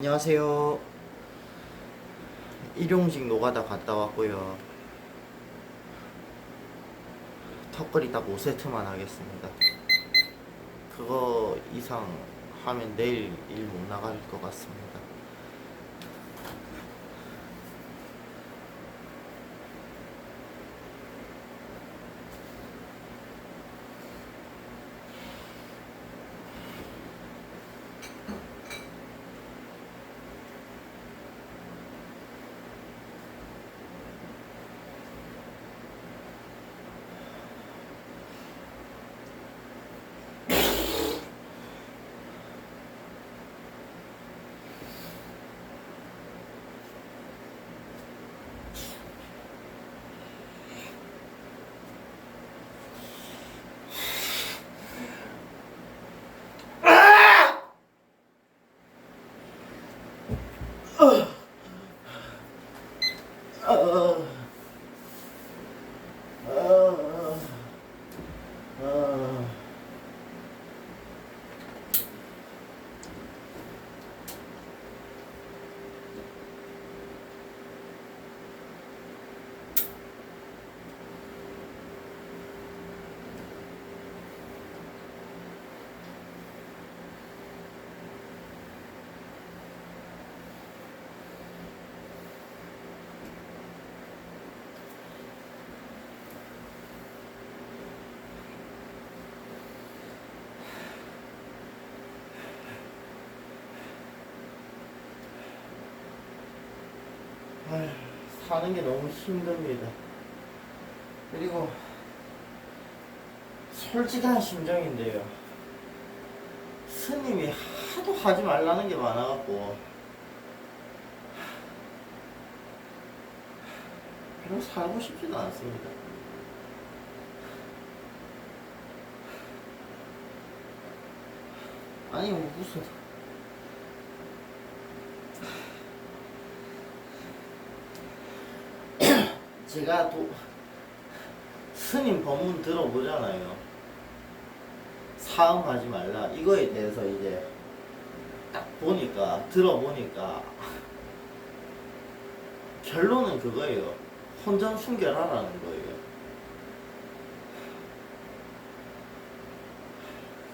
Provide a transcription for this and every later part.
안녕하세요. 일용직 노가다 갔다 왔고요. 턱걸이 딱 5세트만 하겠습니다. 그거 이상 하면 내일 일 못 나갈 것 같습니다. 어, 어, 어, 어. 아휴, 사는 게 너무 힘듭니다. 그리고 솔직한 심정인데요. 스님이 하도 하지 말라는 게 많아갖고 별로 살고 싶지도 않습니다. 아니 뭐 무슨 제가 또 스님 법문 들어보잖아요. 사음하지 말라. 이거에 대해서 이제 딱 보니까 들어보니까 결론은 그거예요. 혼전 순결하라는 거예요.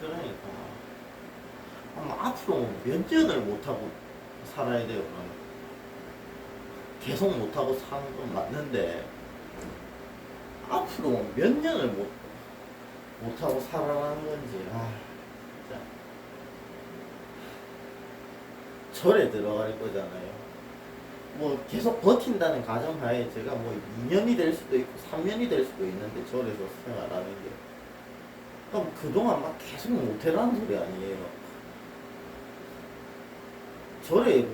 그러니까 아마 앞으로 몇 년을 못하고 살아야 돼요. 그러면. 계속 못하고 사는 건 맞는데 앞으로 몇 년을 못 못하고 살아가는 건지 아 진짜 절에 들어갈 거잖아요. 뭐 계속 버틴다는 가정하에 제가 뭐 2년이 될 수도 있고 3년이 될 수도 있는데 절에서 생활하는 게 그럼 그동안 막 계속 못해라는 소리 아니에요. 절에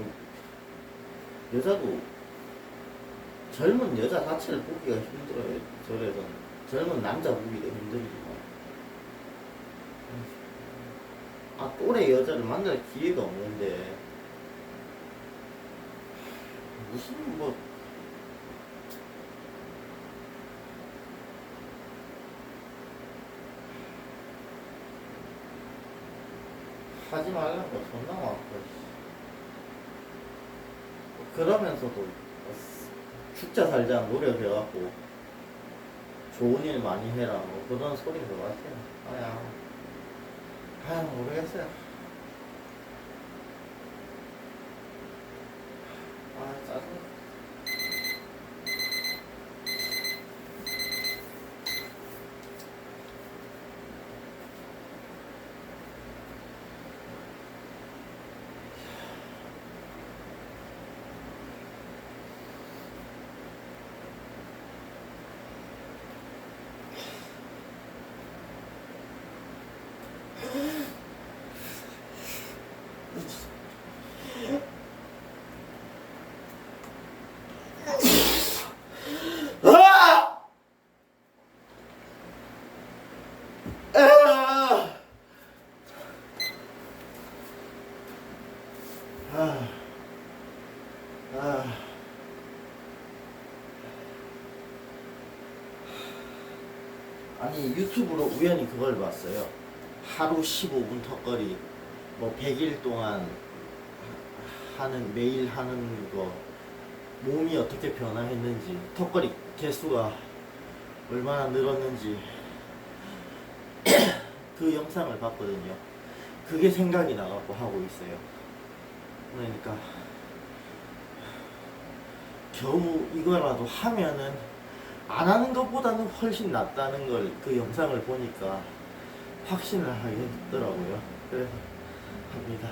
여자도 젊은 여자 자체를 보기가 힘들어요. 절에서는. 젊은 남자 보기도 힘들지만. 아 또래 여자를 만날 기회가 없는데. 무슨 뭐. 하지 말라는 거 존나 많고 그러면서도 죽자 살자 노력해갖고 좋은 일 많이 해라 뭐 그런 것 같아요. 아야, 아 모르겠어요. 아니 유튜브로 우연히 그걸 봤어요. 하루 15분 턱걸이 뭐 100일 동안 하는 매일 하는 거 몸이 어떻게 변화했는지 턱걸이 개수가 얼마나 늘었는지 그 영상을 봤거든요. 그게 생각이 나갖고 하고 있어요. 그러니까 겨우 이거라도 하면은 안 하는 것보다는 훨씬 낫다는 걸 그 영상을 보니까 확신을 하게 됐더라고요. 그래서 합니다.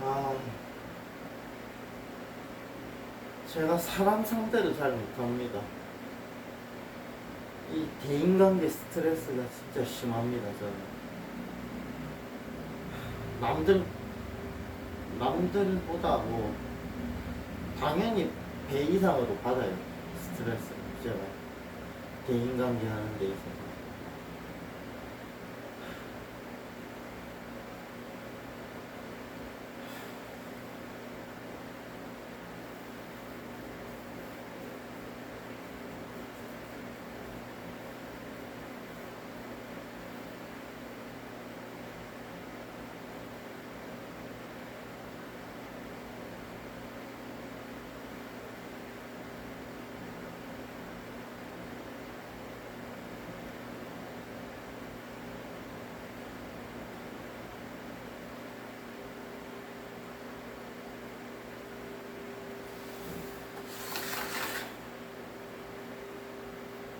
아, 제가 사람 상대를 잘 못합니다. 이 대인관계 스트레스가 진짜 심합니다, 저는. 남들, 남들보다 뭐, 당연히 배 이상으로 받아요, 스트레스. 제가. 대인관계 하는 데 있어서.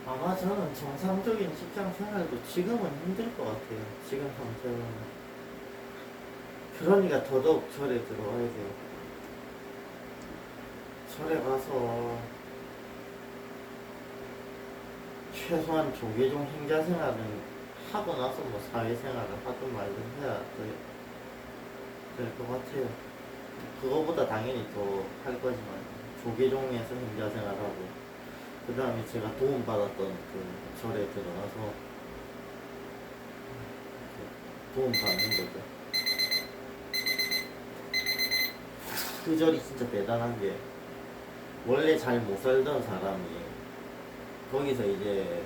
아마 저는 정상적인 직장 생활도 지금은 힘들 것 같아요. 지금 상태로는. 그러니까 더더욱 절에 들어와야 돼요. 절에 가서 최소한 조계종 행자 생활은 하고 나서 뭐 사회생활을 하든 말든 해야 될 것 같아요. 그거보다 당연히 더 할 거지만 조계종에서 행자 생활하고 그 다음에 제가 도움받았던 그 절에 들어가서 도움받는 거죠. 그 절이 진짜 대단한 게 원래 잘 못 살던 사람이 거기서 이제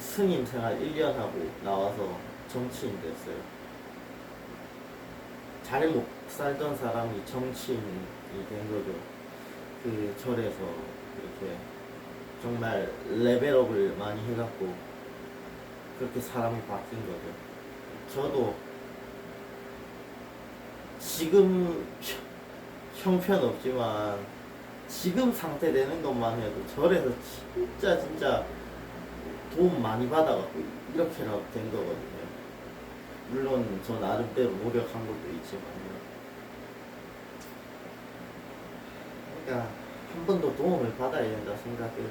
스님 생활 1년 하고 나와서 정치인 됐어요. 잘 못 살던 사람이 정치인이 된 거죠. 그 절에서 이렇게 정말 레벨업을 많이 해갖고 그렇게 사람이 바뀐 거죠. 저도 지금 형- 형편없지만 지금 상태 되는 것만 해도 절에서 진짜 진짜 도움 많이 받아갖고 이렇게라도 된 거거든요. 물론 저 나름대로 노력한 것도 있지만요. 그러니까 한 번 더 도움을 받아야 된다 생각해요.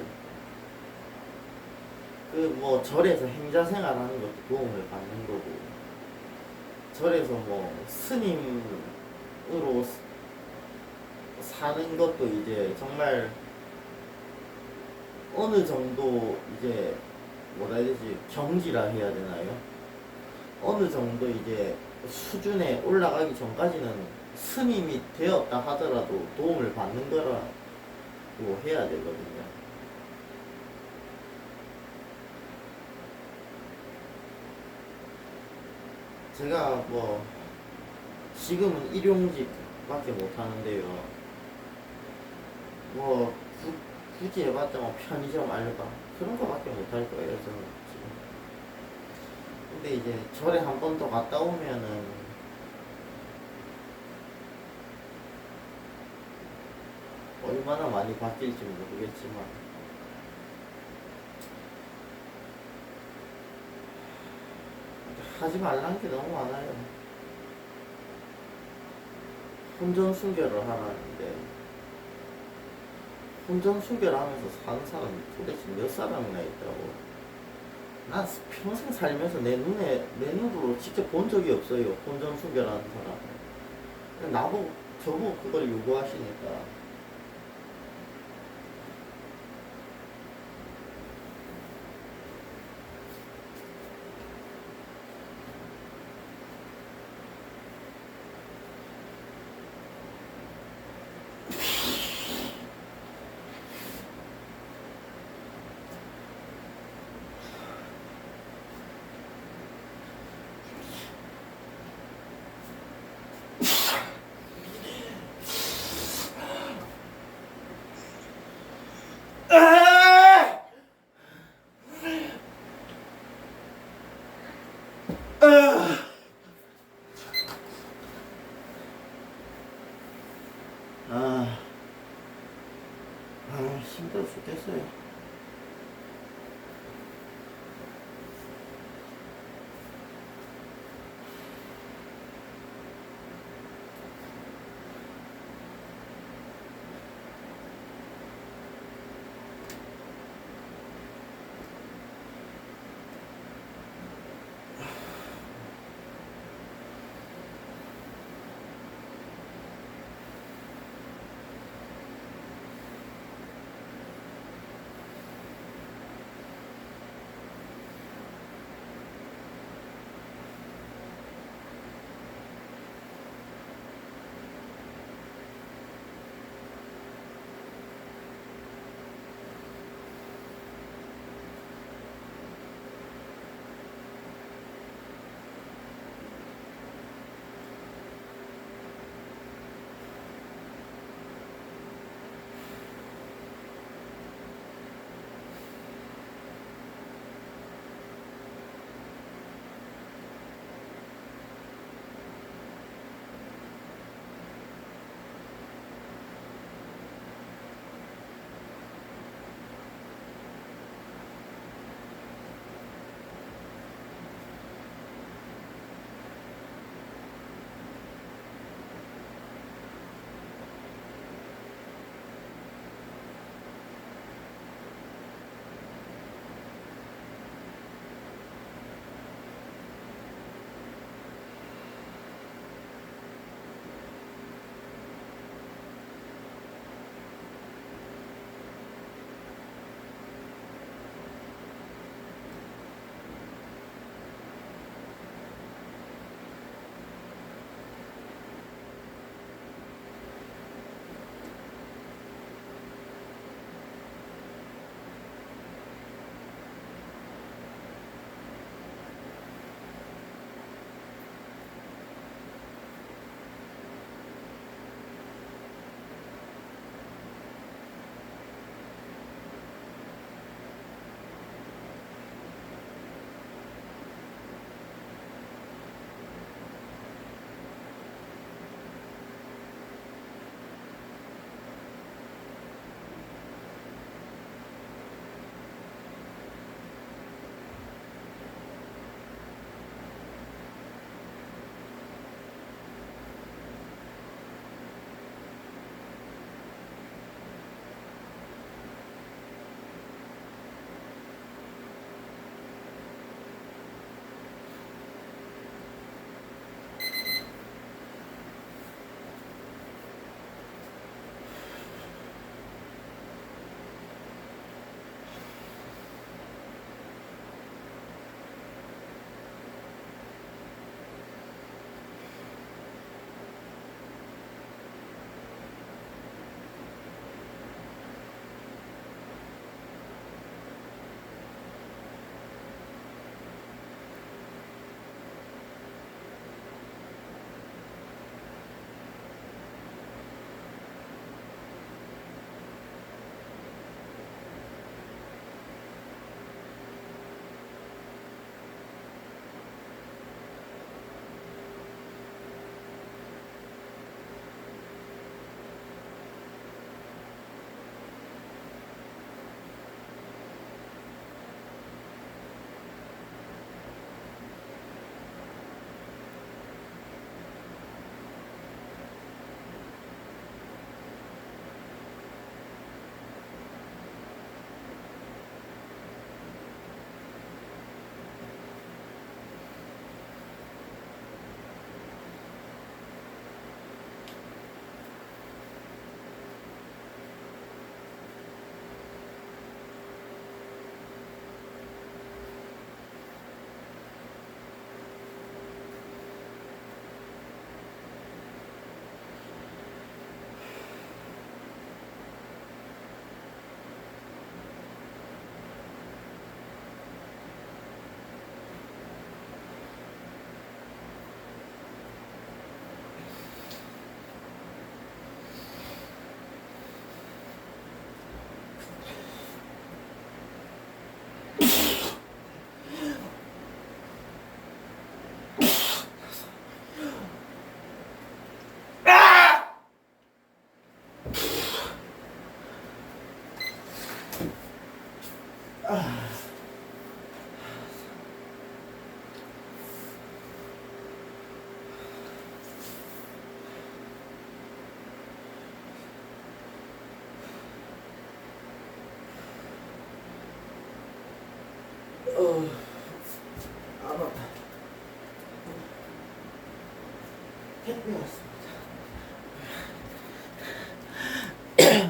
그 뭐 절에서 행자 생활하는 것도 도움을 받는 거고 절에서 뭐 스님으로 스- 사는 것도 이제 정말 어느 정도 이제 뭐라 해야 되지 경지라 해야 되나요? 어느 정도 이제 수준에 올라가기 전까지는 스님이 되었다 하더라도 도움을 받는 거라 고 해야 되거든요. 제가 뭐 지금은 일용직밖에 못 하는데요. 뭐 구, 굳이 해봤자 뭐 편의점 알바 그런 거밖에 못할 거예요 저는 지금. 근데 이제 절에 한 번 더 갔다 오면은 얼마나 많이 바뀔지 모르겠지만 하지 말라는 게 너무 많아요. 혼전 순결을 하라는데 혼전 순결하면서 사는 사람이 도대체 몇 사람이나 있다고. 난 평생 살면서 내 눈에 내 눈으로 직접 본 적이 없어요. 혼전 순결하는 사람. 나보고 저보고 그걸 요구하시니까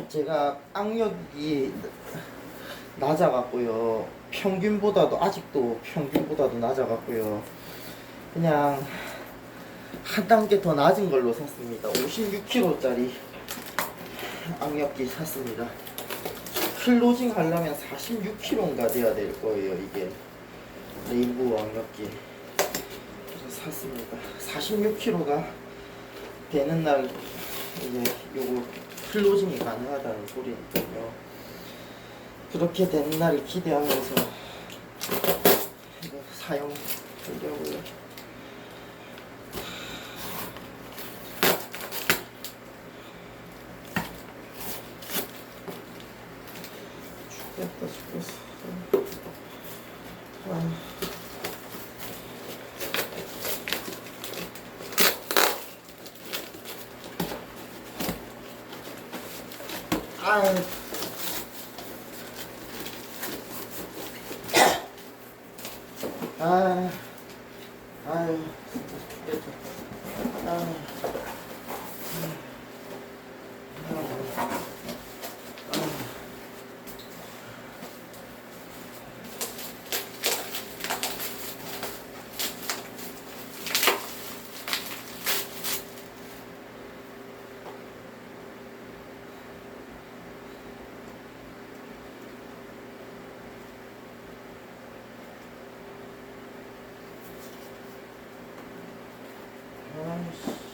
제가 악력이 낮아갖고요. 평균보다도 아직도 평균보다도 낮아갖고요. 그냥 한 단계 더 낮은 걸로 샀습니다. 56kg짜리 악력기 샀습니다. 클로징 하려면 46kg인가 돼야 될 거예요. 이게 레인보우 악력기. 그래서 샀습니다. 46kg가 되는 날 이제 요거 클로징이 가능하다는 소리니까요. 그렇게 되는 날을 기대하면서 이거 사용 하려고요. 죽겠다 죽겠어. 아. 아유. 아, 아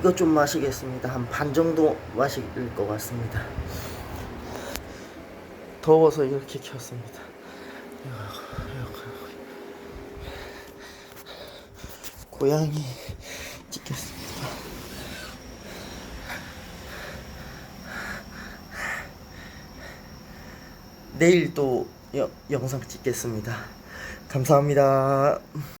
이거 좀 마시겠습니다. 한 반 정도 마실 것 같습니다. 더워서 이렇게 켰습니다. 고양이 찍겠습니다. 내일 또 여- 영상 찍겠습니다. 감사합니다.